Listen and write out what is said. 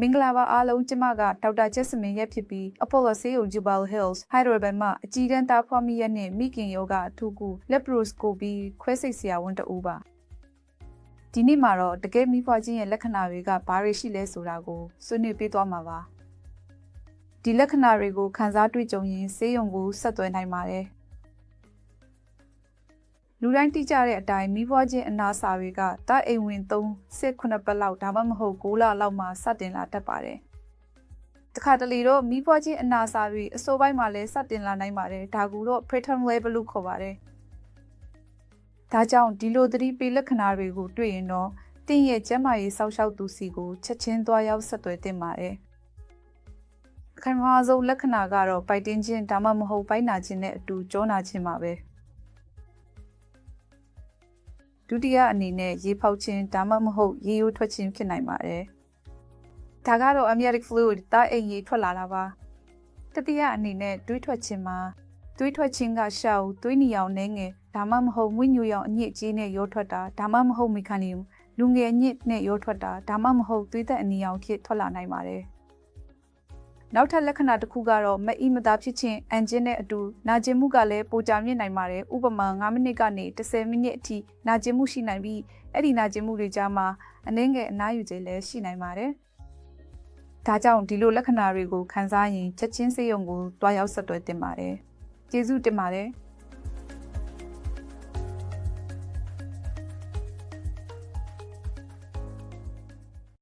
မင်္ဂလာပါအားလုံးကျမကဒေါက်တာချက်စမင်ရဲ့ဖြစ်ပြီး Apollo ဆေးရုံ Jubal Hills Hyderabad မှာအကြီးတန်းတာဖွားမိရဲ့နဲ့မိခင်ယောဂအထူးကူ laparoscopy ခွဲစိတ်ဆရာဝန်တဦးပါဒီနေ့မှာတော့တကယ်မိဖွားခြင်းရဲ့လက္ခဏာတွေကဘာတွေရှိလဲဆိုတာကိုဆွေးနွေးပေးသွားမှာပါဒီလက္ခဏာတွေကိုခန်းစားတွေ့ကြုံရင်ဆေးရုံကိုဆက်သွယ်နိုင်ပါတယ် လူတိုင်းသိကြတဲ့အတိုင်းမိဘချင်းအနာစာတွေကတာအိမ်ဝင်3 6 9ပတ်လောက်ဒါမှမဟုတ်6လလောက်မှစတင်လာတတ်ပါတယ်။တခါတလေတော့မိဘချင်းအနာစာတွေအစိုးပိုင်းမှာလည်းစတင်လာနိုင်ပါတယ်။ဒါကူတော့ preterm level လို့ခေါ်ပါတယ်။ဒါကြောင့်ဒီလိုသတိပေးလက္ခဏာတွေကိုတွေ့ရင်တော့တင်းရဲ့ကျန်းမာရေးစောင့်ရှောက်သူစီကိုချက်ချင်းသွားရောက်ဆက်သွယ်သင့်ပါတယ်။အခမ်းအနားဆုံးလက္ခဏာကတော့ပိုက်တင်းခြင်းဒါမှမဟုတ်ပိုင်းနာခြင်းနဲ့အတူကြောနာခြင်းပါပဲ။ ဒုတိယအနေနဲ့ရေဖောက်ခြင်းဒါမှမဟုတ်ရေယိုးထွက်ခြင်းဖြစ်နိုင်ပါတယ်။ဒါကတော့ amniotic fluid တာအိမ်ရေထွက်လာတာပါ။တတိယအနေနဲ့တွေးထွက်ခြင်းမှာတွေးထွက်ခြင်းကရှောက်တွေးနီအောင်နှဲငယ်ဒါမှမဟုတ်မွေးညူရောင်အညစ်အကြေးနဲ့ရောထွက်တာဒါမှမဟုတ်မီခနီယမ်လူငယ်အညစ်နဲ့ရောထွက်တာဒါမှမဟုတ်သွေးသက်အနီရောင်ဖြစ်ထွက်လာနိုင်ပါတယ်။ နောက်ထပ်လက္ခဏာတစ်ခုကတော့မအီမသာဖြစ်ခြင်းအန်ဂျင်နဲ့အတူနာကျင်မှုကလည်းပိုကြမြင့်နိုင်ပါတယ်ဥပမာ9မိနစ်ကနေ10မိနစ်အထိနာကျင်မှုရှိနိုင်ပြီးအဲ့ဒီနာကျင်မှုတွေကြားမှာအနည်းငယ်အနားယူခြင်းလည်းရှိနိုင်ပါတယ်ဒါကြောင့်ဒီလိုလက္ခဏာတွေကိုခန်းစားရင်ချက်ချင်းစေယုံကိုတွားရောက်ဆက်သွယ်တင်ပါတယ်ကျေးဇူးတင်ပါတယ်